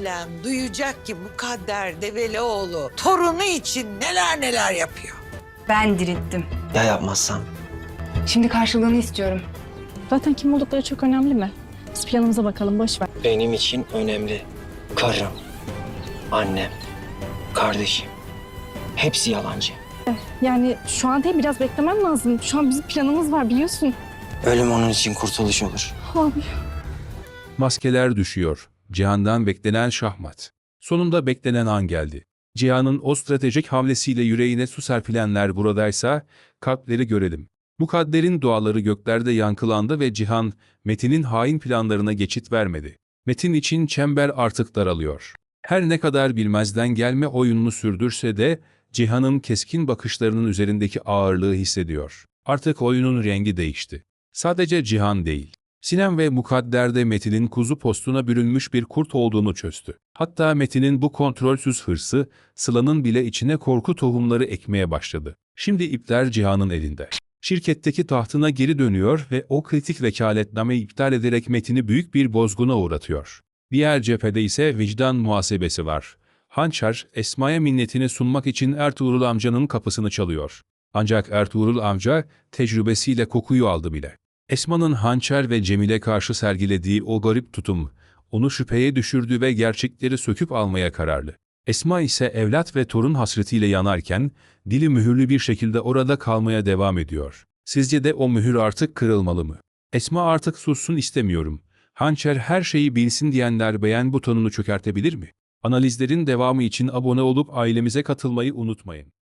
alem duyacak ki mukadder Develioğlu torunu için neler neler yapıyor. Ben dirilttim. Ya yapmazsam? Şimdi karşılığını istiyorum. Zaten kim oldukları çok önemli mi? Biz planımıza bakalım boş ver. Benim için önemli. Karım, annem, kardeşim. Hepsi yalancı. Yani şu an değil biraz beklemem lazım. Şu an bizim planımız var biliyorsun. Ölüm onun için kurtuluş olur. Abi. Maskeler düşüyor. Cihan'dan beklenen şahmat. Sonunda beklenen an geldi. Cihan'ın o stratejik hamlesiyle yüreğine su serpilenler buradaysa kalpleri görelim. Mukadder'in duaları göklerde yankılandı ve Cihan, Metin'in hain planlarına geçit vermedi. Metin için çember artık daralıyor. Her ne kadar bilmezden gelme oyununu sürdürse de Cihan'ın keskin bakışlarının üzerindeki ağırlığı hissediyor. Artık oyunun rengi değişti. Sadece Cihan değil. Sinem ve Mukadder de Metin'in kuzu postuna bürünmüş bir kurt olduğunu çözdü. Hatta Metin'in bu kontrolsüz hırsı, Sıla'nın bile içine korku tohumları ekmeye başladı. Şimdi ipler Cihan'ın elinde. Şirketteki tahtına geri dönüyor ve o kritik vekaletnameyi iptal ederek Metin'i büyük bir bozguna uğratıyor. Diğer cephede ise vicdan muhasebesi var. Hançer, Esma'ya minnetini sunmak için Ertuğrul amcanın kapısını çalıyor. Ancak Ertuğrul amca tecrübesiyle kokuyu aldı bile. Esma'nın Hançer ve Cemil'e karşı sergilediği o garip tutum, onu şüpheye düşürdü ve gerçekleri söküp almaya kararlı. Esma ise evlat ve torun hasretiyle yanarken, dili mühürlü bir şekilde orada kalmaya devam ediyor. Sizce de o mühür artık kırılmalı mı? Esma artık sussun istemiyorum. Hançer her şeyi bilsin diyenler beğen butonunu çökertebilir mi? Analizlerin devamı için abone olup ailemize katılmayı unutmayın.